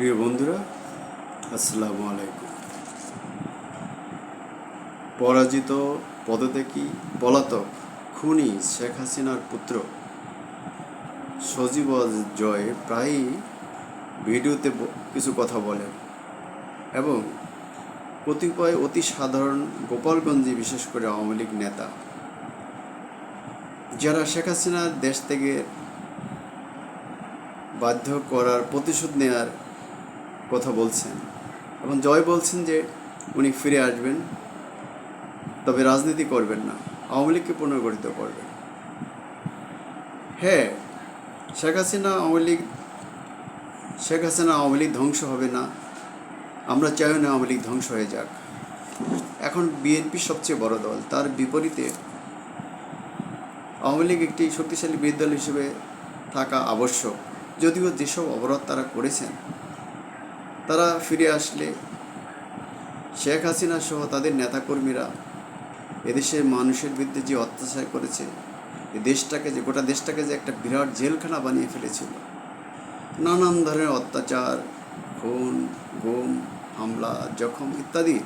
প্রিয় বন্ধুরা, আসসালামু আলাইকুম। পরাজিত পদত্যাগী পলাতক খুনি শেখ হাসিনার পুত্র সজীব জয় প্রায়ই ভিডিওতে কিছু কথা বলেন এবং কতিপয় অতি সাধারণ গোপালগঞ্জে বিশেষ করে আওয়ামী লীগ নেতা, যারা শেখ হাসিনার দেশ থেকে বাধ্য করার প্রতিশোধ নেওয়ার কথা বলছেন। এবং জয় বলছেন যে উনি ফিরে আসবেন, তবে রাজনীতি করবেন না, আওয়ামী লীগকে পুনর্গঠিত করবেন। হ্যাঁ শেখ হাসিনা আওয়ামী লীগ, শেখ হাসিনা আওয়ামী লীগ ধ্বংস হবে না, আমরা চাইও না আওয়ামী লীগ ধ্বংস হয়ে যাক। এখন বিএনপি সবচেয়ে বড় দল, তার বিপরীতে আওয়ামী লীগ একটি শক্তিশালী বিরোধী দল হিসেবে থাকা আবশ্যক, যদিও যেসব অবরোধ তারা করেছেন তারা ফিরে আসলে। শেখ হাসিনা সহ তাদের নেতাকর্মীরা এদেশের মানুষের বিরুদ্ধে যে অত্যাচার করেছে দেশটাকে যে, গোটা দেশটাকে যে একটা বিরাট জেলখানা বানিয়ে ফেলেছিল। নানান ধরনের অত্যাচার, খুন, গুম, হামলা, জখম ইত্যাদি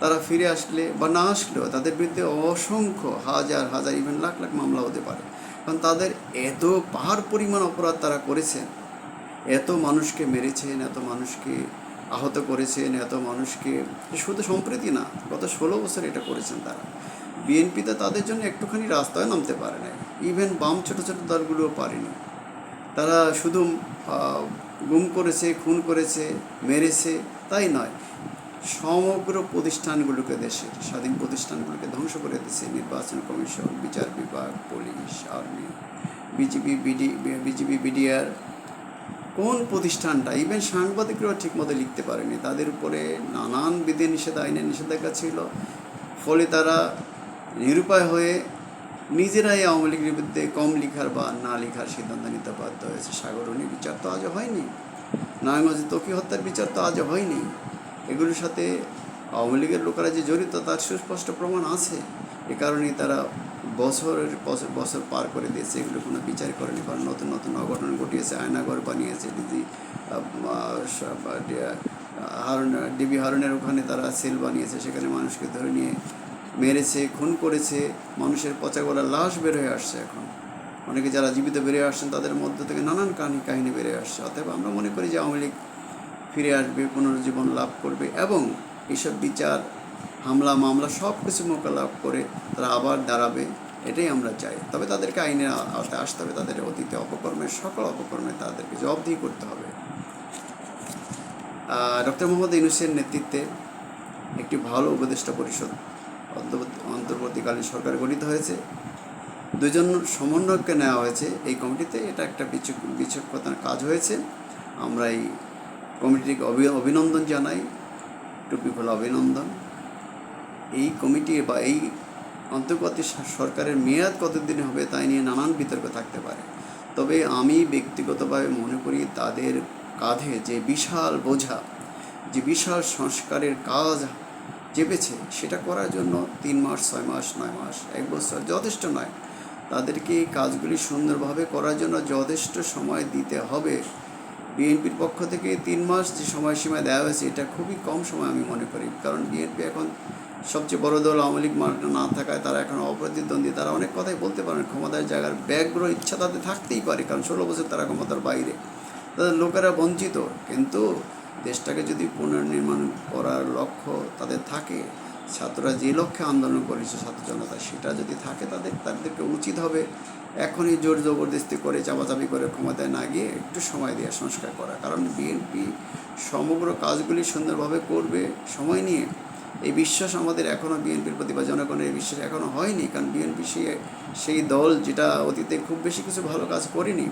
তারা ফিরে আসলে বা না আসলেও তাদের বিরুদ্ধে অসংখ্য হাজার হাজার ইভেন লাখ লাখ মামলা হতে পারে। কারণ তাদের এত পাহাড় পরিমাণ অপরাধ তারা করেছেন, এত মানুষকে মেরেছেন, এত মানুষকে আহত করেছেন, এত মানুষকে শুধু সম্প্রতি না, গত ষোলো বছর এটা করেছেন তারা। বিএনপিতে তাদের জন্য একটুখানি রাস্তায় নামতে পারে না ইভেন বাম ছোট ছোট দলগুলোও পারেনি। তারা শুধু গুম করেছে, খুন করেছে, মেরেছে, তাই নয়, সমগ্র প্রতিষ্ঠানগুলোকে দেশের স্বাধীন প্রতিষ্ঠানগুলোকে ধ্বংস করে দিয়েছে, নির্বাচন কমিশন, বিচার বিভাগ, police, army, BJP, BD, BJP, BDR কোন প্রতিষ্ঠানটা? ইভেন সাংবাদিকরাও ঠিকমতো লিখতে পারেনি। তাদের উপরে নানান বিধি নিষেধ, আইনের নিষেধাজ্ঞা ছিল। ফলে তারা নিরুপায় হয়ে নিজেরাই আওয়ামী লীগের বিরুদ্ধে কম লিখার বা না লিখার সিদ্ধান্ত নিতে বাধ্য হয়েছে। সাগরণী বিচার তো আজও হয়নি। নারায়ণগঞ্জে তকি হত্যার বিচার তো আজও হয়নি। এগুলোর সাথে আওয়ামী লীগের লোকেরা যে জড়িত, তার সুস্পষ্ট প্রমাণ আছে। এ কারণেই তারা বছরের বছর বছর পার করে দিয়েছে। এগুলো কোনো বিচার করেনি কারণ নতুন নতুন অঘটন ঘটিয়েছে। আয়নাগর বানিয়েছে ডিজি হারুন, ডিবি হারুনের ওখানে তারা সেল বানিয়েছে। সেখানে মানুষকে ধরে নিয়ে মেরেছে, খুন করেছে। মানুষের পচা গলা লাশ বের হয়ে আসছে এখন। অনেকে যারা জীবিত বেরিয়ে আসছেন, তাদের মধ্য থেকে নানান কাহিনী কাহিনী বেরিয়ে আসছে। অতএব আমরা মনে করি যে আওয়ামী লীগ ফিরে আসবে, পুনর্জীবন লাভ করবে এবং এইসব বিচার হামলা, মামলা সব কিছু মোকালাভ করে তারা আবার দাঁড়াবে, এটাই আমরা চাই। তবে তাদেরকে আইনের আওতায় আসতে হবে, তাদের অতীতে অপকর্মের, সকল অপকর্মে তাদেরকে জবাবদিহি করতে হবে। ডক্টর মোহাম্মদ ইউনুসের নেতৃত্বে একটি ভালো উপদেষ্টা পরিষদ অন্তর্বর্তীকালীন সরকার গঠিত হয়েছে। দুজন সমন্বয়কে নেওয়া হয়েছে। এই কমিটিতে এটা একটা বিচক বিচক্ষতার কাজ হয়েছে। আমরা এই কমিটিকে অভি- অভিনন্দন জানাই। টুপি খোলা অভিনন্দন। এই কমিটি বা এই অন্তর্বর্তী সা- সরকারের মেয়াদ কতদিন হবে তাই নিয়ে নানান বিতর্ক থাকতে পারে। তবে আমি ব্যক্তিগতভাবে মনে করি তাদের কাঁধে যে বিশাল বোঝা, যে বিশাল সংস্কারের কাজ চেপেছে, সেটা করার জন্য তিন মাস, ছয় মাস, নয় মাস, এক বছর যথেষ্ট নয়। তাদেরকে এই কাজগুলি সুন্দরভাবে করার জন্য যথেষ্ট সময় দিতে হবে। বিএনপির পক্ষ থেকে তিন মাস যে সময়সীমা দেওয়া হয়েছে, এটা খুবই কম সময় আমি মনে করি। কারণ বিএনপি এখন সবচেয়ে বড় দল আওয়ামী লীগ না থাকায় তারা এখন অপ্রতিদ্বন্দ্বী। তারা অনেক কথাই বলতে পারেন ক্ষমতার জায়গার ব্যাগ্র ইচ্ছা তাদের থাকতেই পারে, কারণ ষোলো বছর তারা ক্ষমতার বাইরে। তাদের লোকেরা বঞ্চিত, কিন্তু দেশটাকে যদি পুনর্নির্মাণ করার লক্ষ্য তাদের থাকে, ছাত্ররা যে লক্ষ্যে আন্দোলন করেছে, ছাত্র জনতা, সেটা যদি থাকে তাদের, তাদেরকে উচিত হবে এখনই জোর জবরদস্তি করে, চাপাচাপি করে ক্ষমতায় না গিয়ে একটু সময় দিয়ে সংস্কার করা। কারণ বিএনপি সমগ্র কাজগুলি সুন্দরভাবে করবে সময় নিয়ে। এই বিশ্বাস আমাদের এখনও বিএনপির প্রতি বা জনগণের এই বিশ্বাস এখনও হয়নি, কারণ বিএনপি সেই সেই দল যেটা অতীতে খুব বেশি কিছু ভালো কাজ করেনি,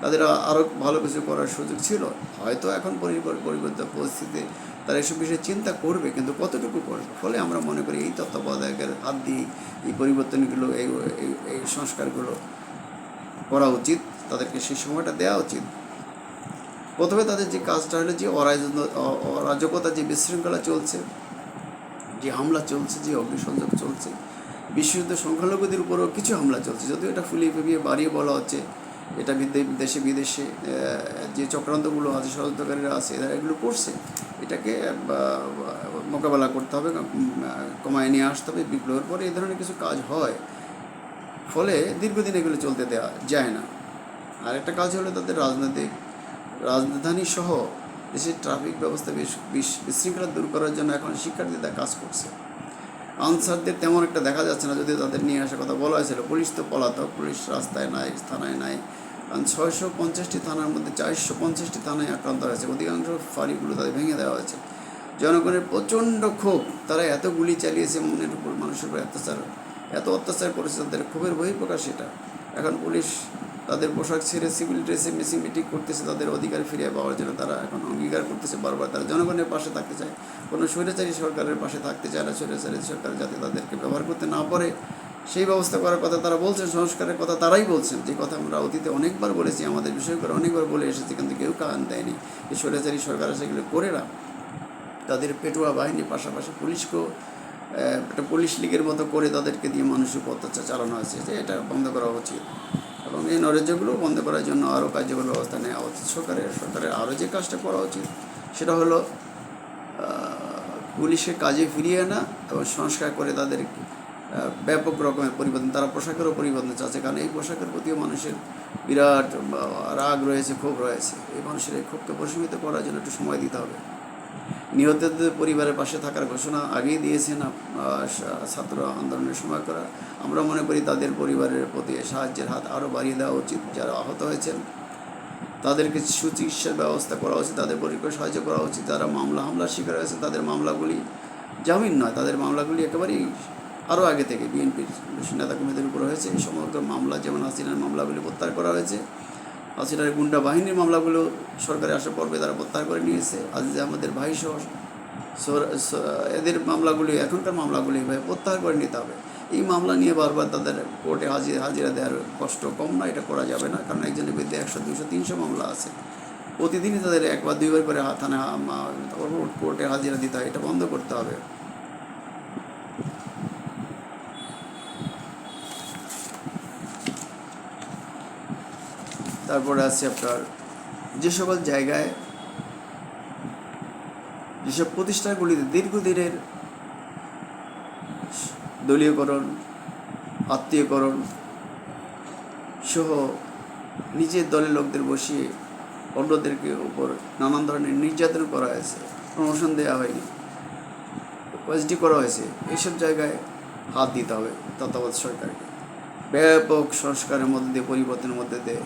তাদের আরও ভালো কিছু করার সুযোগ ছিল। হয়তো এখন পরিবর- পরিবর্তিত পরিস্থিতিতে তারা এসব বিষয়ে চিন্তা করবে, কিন্তু কতটুকু করবে? ফলে আমরা মনে করি এই তত্ত্বাবধায়কের হাত দিয়ে এই পরিবর্তনগুলো, এই, এই- সংস্কারগুলো করা উচিত, তাদেরকে সেই সময়টা দেওয়া উচিত। প্রথমে তাদের যে কাজটা হলো যে অরাজ অরাজকতা যে বিশৃঙ্খলা চলছে যে হামলা চলছে, যে অগ্নিসংযোগ চলছে বিশেষত সংখ্যালঘুদের উপরও কিছু হামলা চলছে। যদিও এটা ফুলিয়ে ফুলিয়ে বাড়িয়ে বলা হচ্ছে, এটা দেশে বিদেশে যে চক্রান্তগুলো আছে ষড়যন্ত্রকারীরা আছে, এরা এগুলো করছে। এটাকে মোকাবেলা করতে হবে কমায় নিয়ে আসতে হবে, বিপ্লবের পরে এই ধরনের কিছু কাজ হয়। ফলে দীর্ঘদিন এগুলো চলতে দেওয়া যায় না। আর একটা কাজ হলো তাদের রাজনৈতিক রাজধানী সহ দেশের ট্রাফিক ব্যবস্থা বেশ, বিশ- বিশৃঙ্খলা দূর করার জন্য এখন শিক্ষার্থীরা কাজ করছে। আনসারদের তেমন একটা দেখা যাচ্ছে না, যদিও তাদের নিয়ে আসার কথা বলা হয়েছিল। পুলিশ তো পলাতক, পুলিশ রাস্তায় নাই, থানায় নাই। কারণ ছয়শো পঞ্চাশটি থানার মধ্যে চারশো পঞ্চাশটি থানায় আক্রান্ত হয়েছে। অধিকাংশ ফাঁড়িগুলো তাদের ভেঙে দেওয়া হয়েছে। জনগণের প্রচণ্ড ক্ষোভ, তারা এত গুলি চালিয়েছে মনের উপর, মানুষের উপর অত্যাচার, এত অত্যাচার করেছে, তাদের ক্ষোভের বহিঃপ্রকাশ এটা। এখন পুলিশ তাদের পোশাক ছেড়ে সিভিল ড্রেসে মিসিং মিটিং করতেছে, তাদের অধিকার ফিরিয়ে পাওয়ার জন্য তারা এখন অঙ্গীকার করতেছে, বারবার তারা জনগণের পাশে থাকতে চায়। কোনো স্বৈরাচারী সরকারের পাশে থাকতে চায় না, স্বৈরাচারী সরকার যাতে তাদেরকে ব্যবহার করতে না পারে। সেই ব্যবস্থা করার কথা তারা বলছেন, সংস্কারের কথা তারাই বলছেন। যে কথা আমরা অতীতে অনেকবার বলেছি, আমাদের বিষয় করে অনেকবার বলে এসেছি, কিন্তু কেউ কান দেয়নি। এই স্বৈরাচারী সরকার সেগুলো করে না। তাদের পেটুয়া বাহিনীর পাশাপাশি পুলিশকেও একটা পুলিশ লীগের মতো করে তাদেরকে দিয়ে মানুষের অত্যাচার চালানো হয়েছে। যে এটা বন্ধ করা উচিত। এবং এই নৈরাজ্যগুলো বন্ধ করার জন্য আরও কার্যকর ব্যবস্থা নেওয়া উচিত। সরকারের সরকারের আরও যে কাজটা করা উচিত সেটা হলো আহ, পুলিশের কাজে ফিরিয়ে আনা এবং সংস্কার করে তাদের ব্যাপক রকমের পরিবর্তন তারা পোশাকেরও পরিবর্তন চাচ্ছে। কারণ এই পোশাকের প্রতিও মানুষের বিরাট রাগ রয়েছে ক্ষোভ রয়েছে। এই মানুষের এই ক্ষোভকে প্রশমিত করার জন্য একটু সময় দিতে হবে। নিহতদের পরিবারের পাশে থাকার ঘোষণা আগেই দিয়েছেন ছাত্র আন্দোলনের সময় করা আমরা মনে করি তাদের পরিবারের প্রতি সাহায্যের হাত আরও বাড়িয়ে দেওয়া উচিত। যারা আহত হয়েছেন, তাদেরকে সুচিকিৎসার ব্যবস্থা করা উচিত, তাদের পরিবারকে সাহায্য করা উচিত। যারা মামলা, হামলার শিকার হয়েছে, তাদের মামলাগুলি জামিন নয়। তাদের মামলাগুলি একেবারেই আরও আগে থেকে বিএনপির নেতা কর্মীদের উপর হয়েছে। সমগ্র মামলা যেমন হাসিনার মামলাগুলি প্রত্যাহার করা হয়েছে হাসিনার গুন্ডা বাহিনীর মামলাগুলো সরকারে আসার পর্বে তারা প্রত্যাহার করে নিয়েছে। আজিজ আহমদের ভাই সহ এদের মামলাগুলি, এখনকার মামলাগুলি এভাবে প্রত্যাহার করে নিতে হবে। এই মামলা নিয়ে বারবার তাদের কোর্টে হাজিরা হাজিরা দেওয়ার কষ্ট কম না, এটা করা যাবে না, কারণ একজনের বিরুদ্ধে একশো দুশো তিনশো মামলা আছে। প্রতিদিনই তাদের একবার, দুইবার করে হা- কোর্টে হাজিরা দিতে হয়, এটা বন্ধ করতে হবে। তারপরে আছে আপনার যে সকল জায়গায় যেসব প্রতিষ্ঠানগুলিতে দীর্ঘদিনের দলীয়করণ, আত্মীয়করণ সহ নিজের দলের লোকদের বসিয়ে অন্যদেরকে উপর নানান ধরনের নির্যাতন করা হয়েছে, প্রমোশন দেওয়া হয়নি, ওএসডি করা হয়েছে, এইসব জায়গায় হাত দিতে হবে তত্ত্বাবধায়ক সরকারকে। ব্যাপক সংস্কারের মধ্যে দিয়ে, পরিবর্তনের মধ্যে দিয়ে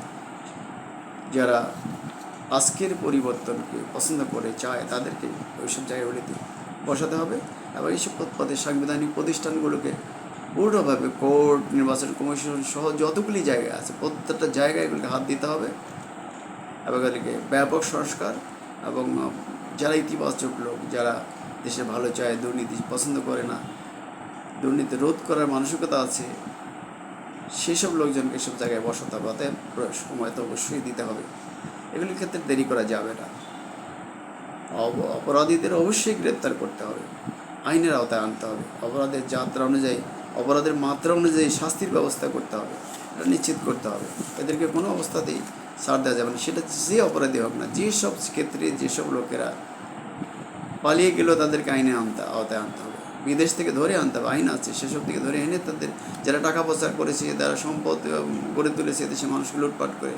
যারা আজকের পরিবর্তনকে পছন্দ করে চায়, তাদেরকে ওইসব জায়গাগুলিতে বসাতে হবে। এবং এইসব পদে সাংবিধানিক প্রতিষ্ঠানগুলোকে পুরোভাবে কোর্ট, নির্বাচন কমিশন সহ যতগুলি জায়গা আছে, প্রত্যেকটা জায়গায় এগুলিকে হাত দিতে হবে। এবং এগুলিকে ব্যাপক সংস্কার এবং যারা ইতিবাচক লোক, যারা দেশে ভালো চায়, দুর্নীতি পছন্দ করে না, দুর্নীতি রোধ করার মানসিকতা আছে সেসব লোকজনকে এসব জায়গায় বসাতে হবে অতএব প্র- সময় তো অবশ্যই দিতে হবে। এগুলির ক্ষেত্রে দেরি করা যাবে না। অপরাধীদের অবশ্যই গ্রেপ্তার করতে হবে। আইনের আওতায় আনতে হবে। অপরাধের যাত্রা অনুযায়ী, অপরাধের মাত্রা অনুযায়ী শাস্তির ব্যবস্থা করতে হবে। এটা নিশ্চিত করতে হবে। এদেরকে কোনো অবস্থাতেই ছাড় দেওয়া যাবে না। সেটা যে অপরাধী হোক না, যেসব ক্ষেত্রে যেসব লোকেরা পালিয়ে গেলেও তাদেরকে আইনে আনতে আওতায় আনতে হবে। বিদেশ থেকে ধরে আনতে হবে, আইন আছে, সেসব থেকে ধরে এনে তাদের যারা টাকা পয়সা করেছে, যারা সম্পদ গড়ে তুলেছে দেশে মানুষকে লুটপাট করে।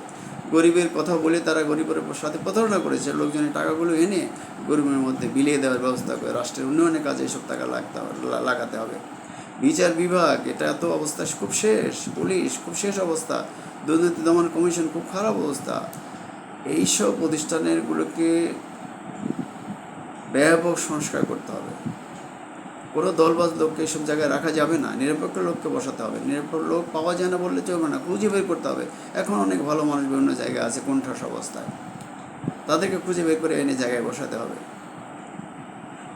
গরিবের কথা বলে তারা গরিবের সাথে প্রতারণা করেছে, লোকজনের টাকাগুলো এনে গরিবের মধ্যে বিলিয়ে দেওয়ার ব্যবস্থা করে, রাষ্ট্রের উন্নয়নের কাজে এসব টাকা লাগতে হবে লাগাতে হবে। বিচার বিভাগ, এটা এত অবস্থা খুব শেষ, পুলিশ, খুব শেষ অবস্থা, দুর্নীতি দমন কমিশন খুব খারাপ অবস্থা। এইসব প্রতিষ্ঠানেরগুলোকে ব্যাপক সংস্কার করতে হবে। কোনো দলবাজ লোককে এসব জায়গায় রাখা যাবে না। নিরপেক্ষ লোককে বসাতে হবে। নিরপেক্ষ লোক পাওয়া যায় না বললে চলবে না। খুঁজে বের করতে হবে। এখন অনেক ভালো মানুষ বিভিন্ন জায়গায় আছে কোণঠাস অবস্থায়। তাদেরকে খুঁজে বের করে এনে জায়গায় বসাতে হবে।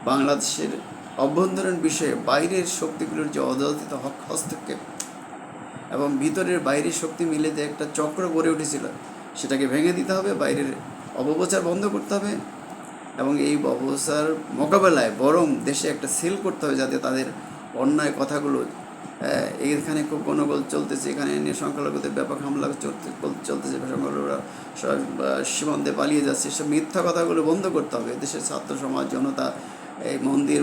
বাংলাদেশের অভ্যন্তরীণ বিষয়ে বাইরের শক্তিগুলোর যে অযাচিত হস্তক্ষেপ এবং ভিতরের বাইরের শক্তি মিলে যে একটা চক্র গড়ে উঠেছিল, সেটাকে ভেঙে দিতে হবে। বাইরের অপপ্রচার বন্ধ করতে হবে। এবং এই অবস্থার মোকাবেলায় বরং দেশে একটা সেল করতে হবে যাতে তাদের অন্যায় কথাগুলো আহ, এইখানে খুব গণগোল চলতেছে এখানে সংখ্যালঘুদের ব্যাপক হামলা চলতে চলতেছে সংখ্যালঘুরা সব সীমান্তে পালিয়ে যাচ্ছে সব মিথ্যা কথাগুলো বন্ধ করতে হবে। দেশের ছাত্র সমাজ জনতা এই মন্দির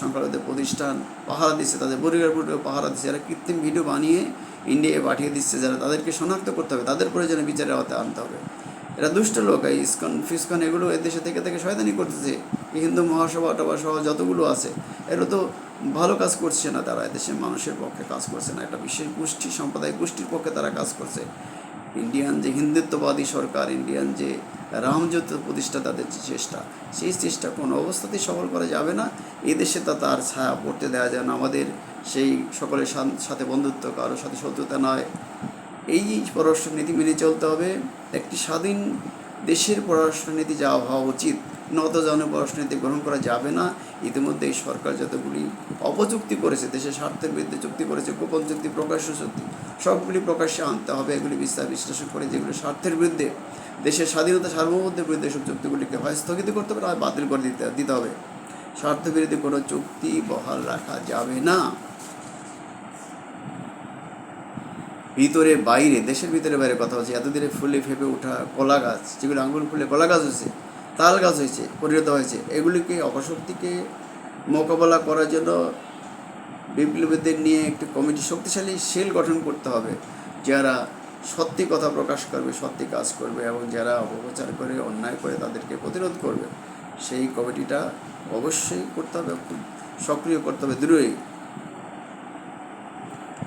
সংখ্যালঘুদের প্রতিষ্ঠান পাহারা দিচ্ছে তাদের পরিবার পরিবার পাহারা দিচ্ছে যারা কৃত্রিম ভিডিও বানিয়ে ইন্ডিয়ায় পাঠিয়ে দিচ্ছে যারা তাদেরকে শনাক্ত করতে হবে তাদের প্রয়োজনে বিচারের আওতায় আনতে হবে। এরা দুষ্ট লোক, এই ইস্কন, ফিসকন এগুলো এ দেশে থেকে থেকে শয়তানি করতেছে। হিন্দু মহাসভা টভা সহ যতগুলো আছে এগুলো তো ভালো কাজ করছে না তারা এদেশের মানুষের পক্ষে কাজ করছে না। একটা বিশেষ গোষ্ঠী, সম্প্রদায় গোষ্ঠীর পক্ষে তারা কাজ করছে। ইন্ডিয়ান যে হিন্দুত্ববাদী সরকার, ইন্ডিয়ান যে রামযুদ্ধ প্রতিষ্ঠা তাদের যে চেষ্টা, সেই চেষ্টা কোনো অবস্থাতেই সফল করা যাবে না। এই দেশে তা তার ছায়া পড়তে দেওয়া যায় না। আমাদের সেই সকলের সাথে বন্ধুত্ব, কারোর সাথে শত্রুতা নয়। এই পররাষ্ট্রনীতি মেনে চলতে হবে। একটি স্বাধীন দেশের পররাষ্ট্রনীতি যা হওয়া উচিত নত জনের পররাষ্ট্রনীতি গ্রহণ করা যাবে না। ইতিমধ্যে এই সরকার যতগুলি অপচুক্তি করেছে, দেশের স্বার্থের বিরুদ্ধে চুক্তি করেছে, গোপন চুক্তি, প্রকাশ্য চুক্তি, সবগুলি প্রকাশ্যে আনতে হবে। এগুলি বিস্তার বিশ্লেষণ করে যেগুলো স্বার্থের বিরুদ্ধে, দেশের স্বাধীনতা, সার্বভৌমত্বের বিরুদ্ধে সব চুক্তিগুলিকে হয় স্থগিত করতে হবে আর বাতিল করে দিতে দিতে হবে। স্বার্থ বিরোধী কোনো চুক্তি বহাল রাখা যাবে না। ভিতরে বাইরে, দেশের ভিতরে বাইরে কথা হচ্ছে এতদিনে ফুলে ফেপে ওঠা কলা গাছ, যেগুলো আঙ্গুল ফুলে কলা গাছ হয়েছে, তাল গাছ হয়েছে, পরিণত হয়েছে, এগুলিকে অপশক্তিকে মোকাবেলা করার জন্য বিপ্লবীদের নিয়ে একটি কমিটি শক্তিশালী সেল গঠন করতে হবে, যারা সত্যি কথা প্রকাশ করবে, সত্যি কাজ করবে এবং যারা অপপ্রচার করে, অন্যায় করে তাদেরকে প্রতিরোধ করবে। সেই কমিটিটা অবশ্যই করতে হবে সক্রিয় করতে হবে দূরই